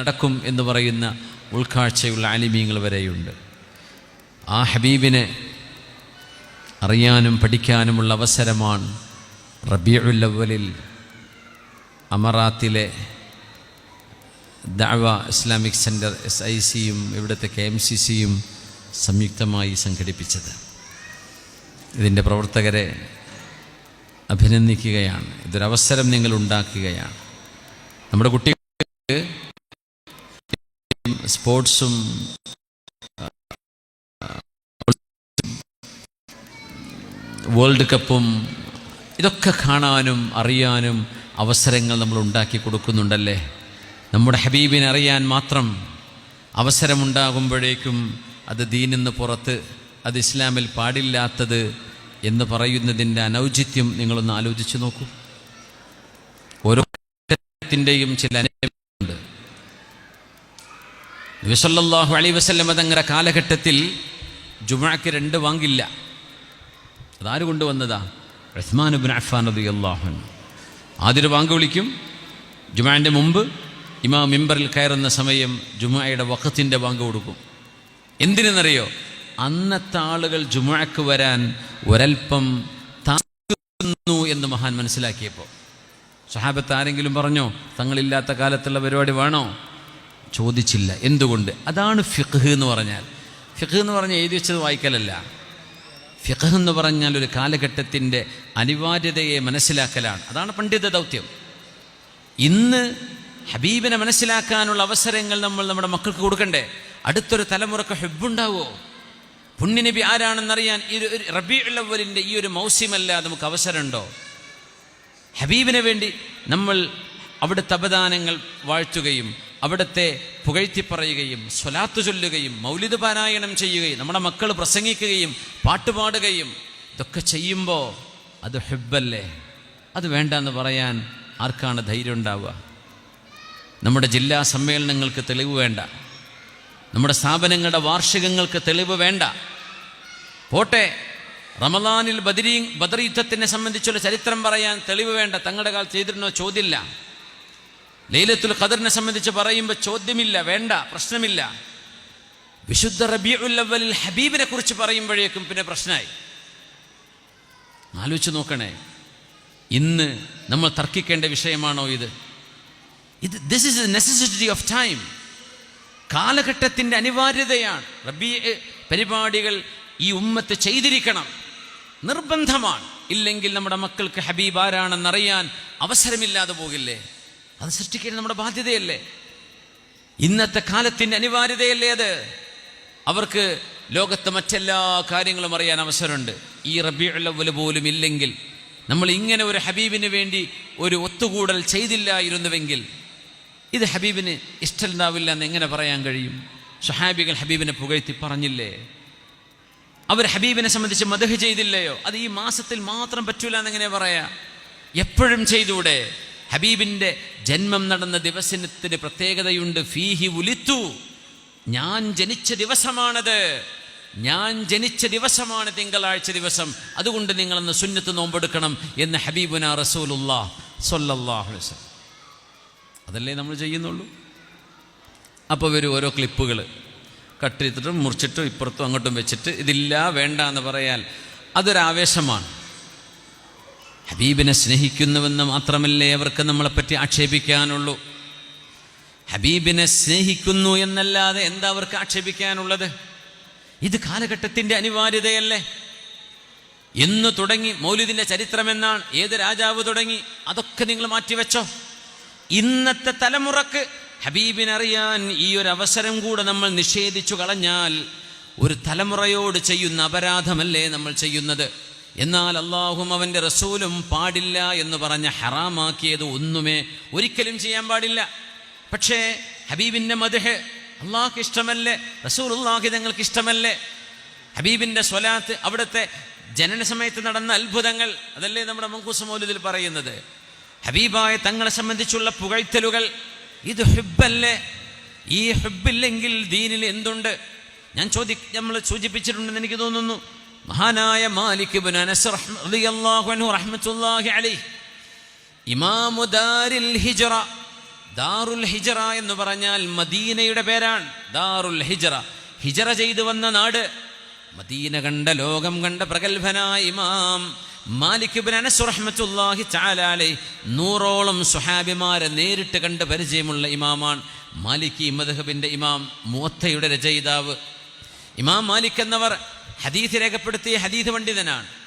നടക്കും എന്ന് പറയുന്ന ഉൾക്കാഴ്ചയുള്ള ആലിമീങ്ങൾ വരെയുണ്ട്. ആ ഹബീബിനെ അറിയാനും പഠിക്കാനുമുള്ള അവസരമാണ് റബിയുല്ലവലിൽ അമറാത്തിലെ Dawa Islamic centre S I സിയും ഇവിടുത്തെ കെ എം സി സിയും സംയുക്തമായി സംഘടിപ്പിച്ചത്. ഇതിന്റെ പ്രവർത്തകരെ അഭിനന്ദിക്കുകയാണ്. ഇതൊരവസരം നിങ്ങൾ ഉണ്ടാക്കുകയാണ് നമ്മുടെ കുട്ടികൾക്ക് സ്പോർട്സും വേൾഡ് കപ്പും ഇതൊക്കെ കാണാനും അറിയാനും അവസരങ്ങൾ നമ്മൾ ഉണ്ടാക്കി കൊടുക്കുന്നുണ്ടല്ലേ? നമ്മുടെ ഹബീബിനെ അറിയാൻ മാത്രം അവസരമുണ്ടാകുമ്പോഴേക്കും അത് ദീനിന്ന് പുറത്ത് അത് ഇസ്ലാമിൽ പാടില്ലാത്തത് എന്ന് പറയുന്നതിന്റെ അനൗചിത്യം നിങ്ങളൊന്ന് ആലോചിച്ച് നോക്കൂ. ഓരോ ചില നബിസല്ലാഹു അലൈ വസ്ലമ തങ്ങളുടെ കാലഘട്ടത്തിൽ ജുമാക്ക് രണ്ട് വാങ്ങില്ല. അതാര് കൊണ്ടുവന്നതാ? റഹ്മാൻ ബിൻ അഫാൻ അബി അള്ളാഹുൻ ആദ്യൊരു വാങ്ക് വിളിക്കും. ജുമാന്റെ മുമ്പ് ഇമാ മിമ്പറിൽ കയറുന്ന സമയം ജുമായുടെ വക്കത്തിന്റെ വാങ്ക് കൊടുക്കും. എന്തിനെന്നറിയോ? അന്നത്തെ ആളുകൾ ജുമാക്ക് വരാൻ ഒരൽപ്പം താങ്ങുന്നു എന്ന് മഹാൻ മനസ്സിലാക്കിയപ്പോൾ. സഹാബത്ത് ആരെങ്കിലും പറഞ്ഞോ തങ്ങളില്ലാത്ത കാലത്തുള്ള പരിപാടി വേണോ? ചോദിച്ചില്ല. എന്തുകൊണ്ട്? അതാണ് ഫിഖ് എന്ന് പറഞ്ഞാൽ. ഫിഖ് എന്ന് പറഞ്ഞാൽ എഴുതി വെച്ചത് വായിക്കലല്ല. ഫിഖ് എന്ന് പറഞ്ഞാൽ ഒരു കാലഘട്ടത്തിന്റെ അനിവാര്യതയെ മനസ്സിലാക്കലാണ്. അതാണ് പണ്ഡിത ദൗത്യം. ഇന്ന് ഹബീബിനെ മനസ്സിലാക്കാനുള്ള അവസരങ്ങൾ നമ്മൾ നമ്മുടെ മക്കൾക്ക് കൊടുക്കണ്ടേ? അടുത്തൊരു തലമുറയ്ക്ക് ഹെബുണ്ടാവോ പുണ്യനബി ആരാണെന്നറിയാൻ ഈ ഒരു റബി ഉള്ളവലിന്റെ ഈ ഒരു മൗസ്യമല്ലാതെ നമുക്ക് അവസരമുണ്ടോ? ഹബീബിനെ വേണ്ടി നമ്മൾ അവിടുത്തെ അപദാനങ്ങൾ വാഴ്ത്തുകയും അവിടുത്തെ പുകഴ്ത്തി പറയുകയും സ്വലാത്ത് ചൊല്ലുകയും മൗലിത പാരായണം ചെയ്യുകയും നമ്മുടെ മക്കൾ പ്രസംഗിക്കുകയും പാട്ടുപാടുകയും ഇതൊക്കെ ചെയ്യുമ്പോൾ അത് ഹെബല്ലേ അത് വേണ്ട എന്ന് പറയാൻ ആർക്കാണ് ധൈര്യം ഉണ്ടാവുക? നമ്മുടെ ജില്ലാ സമ്മേളനങ്ങൾക്ക് തെളിവ് വേണ്ട. നമ്മുടെ സ്ഥാപനങ്ങളുടെ വാർഷികങ്ങൾക്ക് തെളിവ് വേണ്ട. പോട്ടെ റമദാനിൽ ബദരീ ബദർ യുദ്ധത്തിനെ സംബന്ധിച്ചുള്ള ചരിത്രം പറയാൻ തെളിവ് വേണ്ട. തങ്ങളുടെ കാലത്ത് ചെയ്തിരുന്നോ ചോദ്യമില്ല. ലൈലത്തുൽ ഖദറിനെ സംബന്ധിച്ച് പറയുമ്പോൾ ചോദ്യമില്ല വേണ്ട പ്രശ്നമില്ല. വിശുദ്ധ റബീഉൽ അവലിൽ ഹബീബിനെ കുറിച്ച് പറയുമ്പോഴേക്കും പിന്നെ പ്രശ്നമായി ആലോചിച്ച് നോക്കണേ ഇന്ന് നമ്മൾ തർക്കിക്കേണ്ട വിഷയമാണോ ഇത്? ഇത് this is necessity of time കാലഘട്ടത്തിന്റെ അനിവാര്യതയാണ്. റബി പരിപാടികൾ ഈ ഉമ്മത്ത് ചെയ്തിരിക്കണം. നിർബന്ധമാണ്. ഇല്ലെങ്കിൽ നമ്മുടെ മക്കൾക്ക് ഹബീബ് ആരാണെന്നറിയാൻ അവസരമില്ലാതെ പോകില്ലേ? അത് സൃഷ്ടിക്കേണ്ട നമ്മുടെ ബാധ്യതയല്ലേ? ഇന്നത്തെ കാലത്തിന്റെ അനിവാര്യതയല്ലേ അത്? അവർക്ക് ലോകത്തെ മറ്റെല്ലാ കാര്യങ്ങളും അറിയാൻ അവസരമുണ്ട്. ഈ റബിയുള്ളവൽ പോലും ഇല്ലെങ്കിൽ നമ്മൾ ഇങ്ങനെ ഒരു ഹബീബിന് വേണ്ടി ഒരു ഒത്തുകൂടൽ ചെയ്തില്ലായിരുന്നുവെങ്കിൽ ഇത് ഹബീബിന് ഇഷ്ടമുണ്ടാവില്ല എന്ന് എങ്ങനെ പറയാൻ കഴിയും? ഷഹാബികൾ ഹബീബിനെ പുകഴ്ത്തി പറഞ്ഞില്ലേ? അവർ ഹബീബിനെ സംബന്ധിച്ച് മദഹ് ചെയ്തില്ലയോ? അത് ഈ മാസത്തിൽ മാത്രം പറ്റൂല എന്നെങ്ങനെ പറയാ? എപ്പോഴും ചെയ്തൂടെ? ഹബീബിന്റെ ജന്മം നടന്ന ദിവസത്തിന് പ്രത്യേകതയുണ്ട്. ഫീഹി ഉലിത്തു. ഞാൻ ജനിച്ച ദിവസമാണത്. ഞാൻ ജനിച്ച ദിവസമാണ് തിങ്കളാഴ്ച ദിവസം. അതുകൊണ്ട് നിങ്ങളെന്ന് സുന്നത്ത് നോമ്പെടുക്കണം എന്ന് ഹബീബുന റസൂലുല്ലാ സൊല്ലാഹുസ് അതല്ലേ നമ്മൾ ചെയ്യുന്നുള്ളൂ? അപ്പോൾ വരും ഓരോ ക്ലിപ്പുകൾ. കട്ട് ചെയ്തിട്ടും മുറിച്ചിട്ടും ഇപ്പുറത്തും അങ്ങോട്ടും വെച്ചിട്ട് ഇതില്ല വേണ്ട എന്ന് പറയാൻ അതൊരാവേശമാണ്. ഹബീബിനെ സ്നേഹിക്കുന്നുവെന്ന് മാത്രമല്ലേ അവർക്ക് നമ്മളെപ്പറ്റി ആക്ഷേപിക്കാനുള്ളൂ? ഹബീബിനെ സ്നേഹിക്കുന്നു എന്നല്ലാതെ എന്താ അവർക്ക് ആക്ഷേപിക്കാനുള്ളത്? ഇത് കാലഘട്ടത്തിന്റെ അനിവാര്യതയല്ലേ? എന്ന് തുടങ്ങി മൗലിദിന്റെ ചരിത്രമെന്നാണ് ഏത് രാജാവ് തുടങ്ങി അതൊക്കെ നിങ്ങൾ മാറ്റിവെച്ചോ? ഇന്നത്തെ തലമുറയ്ക്ക് ഹബീബിനറിയാൻ ഈ ഒരു അവസരം കൂടെ നമ്മൾ നിഷേധിച്ചു കളഞ്ഞാൽ ഒരു തലമുറയോട് ചെയ്യുന്ന അപരാധമല്ലേ നമ്മൾ ചെയ്യുന്നത്? എന്നാൽ അള്ളാഹും അവന്റെ റസൂലും പാടില്ല എന്ന് പറഞ്ഞ ഹറാമാക്കിയത് ഒന്നുമേ ഒരിക്കലും ചെയ്യാൻ പാടില്ല. പക്ഷേ ഹബീബിന്റെ മധുഹ് അള്ളാഹ്ക്ക് ഇഷ്ടമല്ലേ? റസൂൽ അള്ളാഹി തങ്ങൾക്ക് ഇഷ്ടമല്ലേ? ഹബീബിന്റെ സ്വലാത്ത് അവിടുത്തെ ജനന സമയത്ത് നടന്ന അത്ഭുതങ്ങൾ അതല്ലേ നമ്മുടെ മങ്കൂസ് മൗലിദിൽ പറയുന്നത്? ഹബീബായ തങ്ങളെ സംബന്ധിച്ചുള്ള പുകഴ്ത്തലുകൾ ഇത് ഹുബല്ലേ ഈ ഹുബില്ലെങ്കിൽ ദീനിൽ എന്തുണ്ട്? ഞാൻ ചോദി നമ്മൾ സൂചിപ്പിച്ചിട്ടുണ്ടെന്ന് എനിക്ക് തോന്നുന്നു. മഹാനായ മാലിക് അനസ് അലൈഹി. ദാരിൽ ദാറുൽ ഹിജറ എന്ന് പറഞ്ഞാൽ മദീനയുടെ പേരാണ്. ദാറുൽ ഹിജറ. ഹിജറ ചെയ്തു വന്ന നാട്. മദീന കണ്ട ലോകം കണ്ട പ്രഗത്ഭനായ ഇമാം മാലിക് അനസ് നൂറോളം സുഹാബിമാരെ നേരിട്ട് കണ്ട് പരിചയമുള്ള ഇമാമാണ് മാലിക്കി മദ്ഹബിന്റെ ഇമാം മുഅത്തയുടെ രചയിതാവ്. ഇമാം മാലിക് എന്നവർ ഹദീസ് രേഖപ്പെടുത്തിയ ഹദീസ് പണ്ഡിതനാണ്.